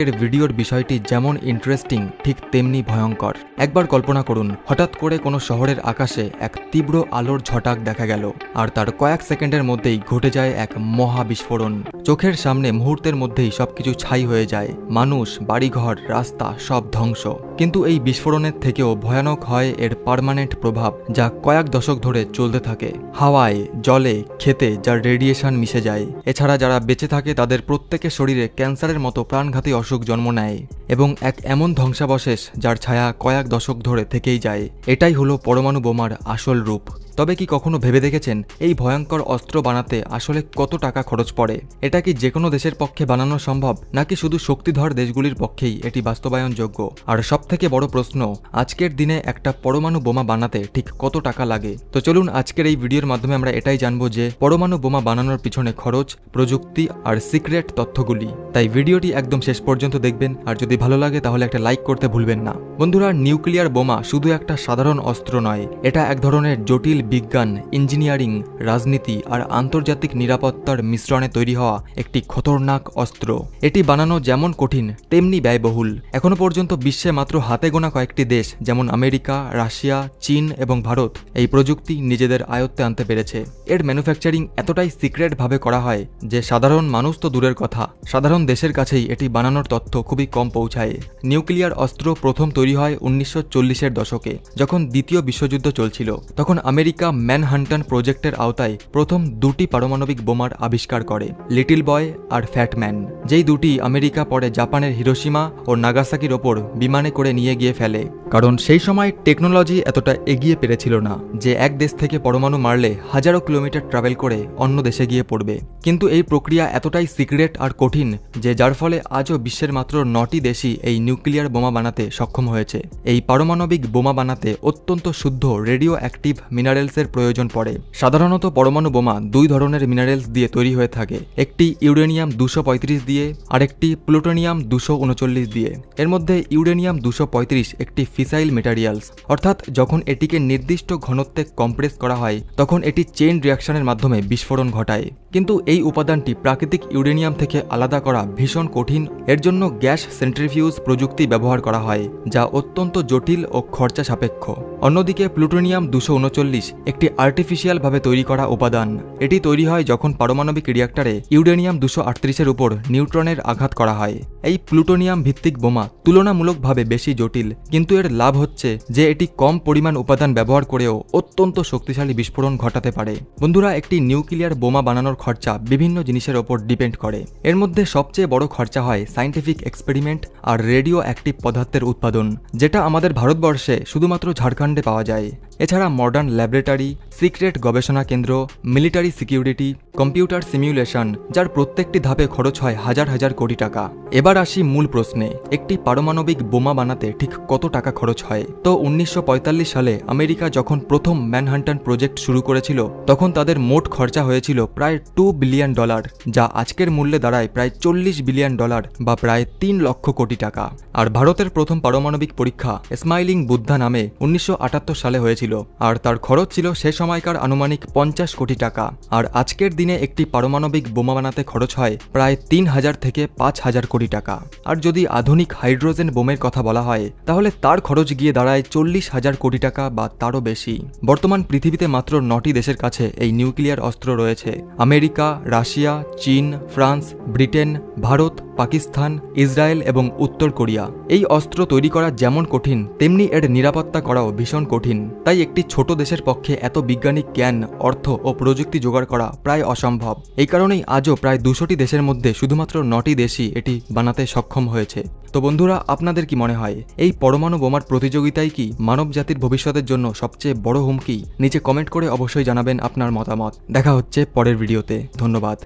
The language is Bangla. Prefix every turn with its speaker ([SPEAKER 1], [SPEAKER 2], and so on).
[SPEAKER 1] এর ভিডিওর বিষয়টি যেমন ইন্টারেস্টিং ঠিক তেমনি ভয়ঙ্কর। একবার কল্পনা করুন, হঠাৎ করে কোনো শহরের আকাশে এক তীব্র আলোর ঝটাক দেখা গেল, আর তার কয়েক সেকেন্ডের মধ্যেই ঘটে যায় এক মহা বিস্ফোরণ। চোখের সামনে মুহূর্তের মধ্যেই সবকিছু ছাই হয়ে যায়। মানুষ, বাড়িঘর, রাস্তা সব ধ্বংস। কিন্তু এই বিস্ফোরণের থেকেও ভয়ানক হয় এর পারমানেন্ট প্রভাব, যা কয়েক দশক ধরে চলতে থাকে। হাওয়ায়, জলে খেতে যার রেডিয়েশন মিশে যায়। এছাড়া যারা বেঁচে থাকে তাদের প্রত্যেকের শরীরে ক্যান্সারের মতো প্রাণঘাতী অসুখ জন্ম নেয় এবং এক এমন ধ্বংসাবশেষ যার ছায়া কয়েক দশক ধরে থেকেই যায়। এটাই হলো পরমাণু বোমার আসল রূপ। তবে কি কখনো ভেবে দেখেছেন এই ভয়ঙ্কর অস্ত্র বানাতে আসলে কত টাকা খরচ পড়ে? এটা কি যে কোনো দেশের পক্ষে বানানো সম্ভব, নাকি শুধু শক্তিধর দেশগুলির পক্ষেই এটি বাস্তবায়নযোগ্য? আর সব থেকে বড় প্রশ্ন, আজকের দিনে একটা পরমাণু বোমা বানাতে ঠিক কত টাকা লাগে? তো চলুন আজকের এই ভিডিওর মাধ্যমে আমরা এটাই জানব যে, পরমাণু বোমা বানানোর পিছনে খরচ, প্রযুক্তি আর সিক্রেট তথ্যগুলি। তাই ভিডিওটি একদম শেষ পর্যন্ত দেখবেন, আর যদি ভালো লাগে তাহলে একটা লাইক করতে ভুলবেন না। বন্ধুরা, নিউক্লিয়ার বোমা শুধু একটা সাধারণ অস্ত্র নয়, এটা এক ধরনের জটিল বিজ্ঞান, ইঞ্জিনিয়ারিং, রাজনীতি আর আন্তর্জাতিক নিরাপত্তার মিশ্রণে তৈরি হওয়া একটি খতরনাক অস্ত্র। এটি বানানো যেমন কঠিন, তেমনি ব্যয়বহুল। এখনও পর্যন্ত বিশ্বে মাত্র হাতে গোনা কয়েকটি দেশ, যেমন আমেরিকা, রাশিয়া, চীন এবং ভারত, এই প্রযুক্তি নিজেদের আয়ত্তে আনতে পেরেছে। এর ম্যানুফ্যাকচারিং এতটাই সিক্রেটভাবে করা হয় যে সাধারণ মানুষ তো দূরের কথা। সাধারণ দেশের কাছেই এটি বানানোর তথ্য খুবই কম পৌঁছায়। নিউক্লিয়ার অস্ত্র প্রথম তৈরি হয় উনিশশো চল্লিশের দশকে, যখন দ্বিতীয় বিশ্বযুদ্ধ চলছিল। তখন আমেরিকা ম্যানহান্টন প্রজেক্টের আওতায় প্রথম দুটি পারমাণবিক বোমার আবিষ্কার করে, লিটিল বয় আর ফ্যাটম্যান যেই দুটি আমেরিকা পরে জাপানের হিরোসীমা ও নাগাসাকির ওপর বিমানে করে নিয়ে গিয়ে ফেলে। কারণ সেই সময় টেকনোলজি এতটা এগিয়ে পেরেছিল না যে এক দেশ থেকে পরমাণু মারলে হাজারো কিলোমিটার ট্রাভেল করে অন্য দেশে গিয়ে পড়বে। কিন্তু এই প্রক্রিয়া এতটাই সিক্রেট আর কঠিন যে যার ফলে আজও বিশ্বের মাত্র নটি দেশই এই নিউক্লিয়ার বোমা বানাতে সক্ষম হয়েছে। এই পারমাণবিক বোমা বানাতে অত্যন্ত শুদ্ধ রেডিও অ্যাক্টিভ মিনারেলসের প্রয়োজন পড়ে। সাধারণত পরমাণু বোমা দুই ধরনের মিনারেলস দিয়ে তৈরি হয়ে থাকে। একটি ইউরেনিয়াম দুশো দিয়ে, আরেকটি প্লুটোনিয়াম দুশো দিয়ে। এর মধ্যে ইউরেনিয়াম দুশো একটি ফিসাইল মেটারিয়ালস। অর্থাৎ যখন এটিকে নির্দিষ্ট ঘনত্বে কম্প্রেস করা হয়, তখন এটি চেইন রিয়াকশনের মাধ্যমে বিস্ফোরণ ঘটায়। কিন্তু এই উপাদানটি প্রাকৃতিক ইউরেনিয়াম থেকে আলাদা করা ভীষণ কঠিন। এর জন্য গ্যাস সেন্ট্রিফিউজ প্রযুক্তি ব্যবহার করা হয়, যা অত্যন্ত জটিল ও খরচা সাপেক্ষ। অন্যদিকে প্লুটোনিয়াম দুশো উনচল্লিশ একটি আর্টিফিশিয়ালভাবে তৈরি করা উপাদান। এটি তৈরি হয় যখন পারমাণবিক রিয়াক্টরে ইউরেনিয়াম দুশো আটত্রিশের উপর নিউট্রনের আঘাত করা হয়। এই প্লুটোনিয়াম ভিত্তিক বোমা তুলনামূলকভাবে বেশি জটিল, কিন্তু এর লাভ হচ্ছে যে এটি কম পরিমাণ উপাদান ব্যবহার করেও অত্যন্ত শক্তিশালী বিস্ফোরণ ঘটাতে পারে। বন্ধুরা, একটি নিউক্লিয়ার বোমা বানানোর খরচা বিভিন্ন জিনিসের ওপর ডিপেন্ড করে। এর মধ্যে সবচেয়ে বড় খরচা হয় সাইন্টিফিক এক্সপেরিমেন্ট আর রেডিও অ্যাক্টিভ পদার্থের উৎপাদন, যেটা আমাদের ভারতবর্ষে শুধুমাত্র ঝাড়খণ্ডে পাওয়া যায় এছাড়া মডার্ন ল্যাবরেটরি সিক্রেট গবেষণা কেন্দ্র মিলিটারি সিকিউরিটি কম্পিউটার সিমিউলেশন যার প্রত্যেকটি ধাপে খরচ হয় হাজার হাজার কোটি টাকা। এবার আসি মূল প্রশ্নে, একটি পারমাণবিক বোমা বানাতে ঠিক কত টাকা খরচ হয়? তো উনিশশো পঁয়তাল্লিশ সালে আমেরিকা যখন প্রথম ম্যানহান্টন প্রজেক্ট শুরু করেছিল, তখন তাদের মোট খরচা হয়েছিল প্রায় টু বিলিয়ন ডলার, যা আজকের মূল্যে দাঁড়ায় প্রায় চল্লিশ বিলিয়ন ডলার বা প্রায় তিন লক্ষ কোটি টাকা। আর ভারতের প্রথম পারমাণবিক পরীক্ষা স্মাইলিং বুদ্ধা নামে উনিশশো আটাত্তর সালে হয়েছিল। আর তার খরচ ছিল সে সময়কার আনুমানিক পঞ্চাশ কোটি টাকা। আর আজকের দিনে একটি পারমাণবিক বোমা বানাতে খরচ হয় প্রায় তিন হাজার থেকে পাঁচ হাজার কোটি টাকা। আর যদি আধুনিক হাইড্রোজেন বোমের কথা বলা হয়, তাহলে তার খরচ গিয়ে দাঁড়ায় চল্লিশ হাজার কোটি টাকা বা তারও বেশি। বর্তমান পৃথিবীতে মাত্র নটি দেশের কাছে এই নিউক্লিয়ার অস্ত্র রয়েছে। আমেরিকা, রাশিয়া, চীন, France, Britain, Bharat Pakistan, Israel এবং উত্তর কোরিয়া। এই অস্ত্র তৈরি করা যেমন কঠিন, তেমনি এর নিরাপত্তা করাও ভীষণ কঠিন। তাই একটি ছোট দেশের পক্ষে এত বৈজ্ঞানিক জ্ঞান, অর্থ ও প্রযুক্তি জোগাড় করা প্রায় অসম্ভব। এই কারণেই আজও প্রায় দুশোটি দেশের মধ্যে শুধুমাত্র নটি দেশই এটি বানাতে সক্ষম হয়েছে। তো বন্ধুরা, আপনাদের কি মনে হয়, এই পরমাণু বোমার প্রতিযোগিতাই কি মানব জাতির ভবিষ্যতের জন্য সবচেয়ে বড় হুমকি? নিচে কমেন্ট করে অবশ্যই জানাবেন আপনার মতামত। দেখা হচ্ছে পরের ভিডিওতে। ধন্যবাদ।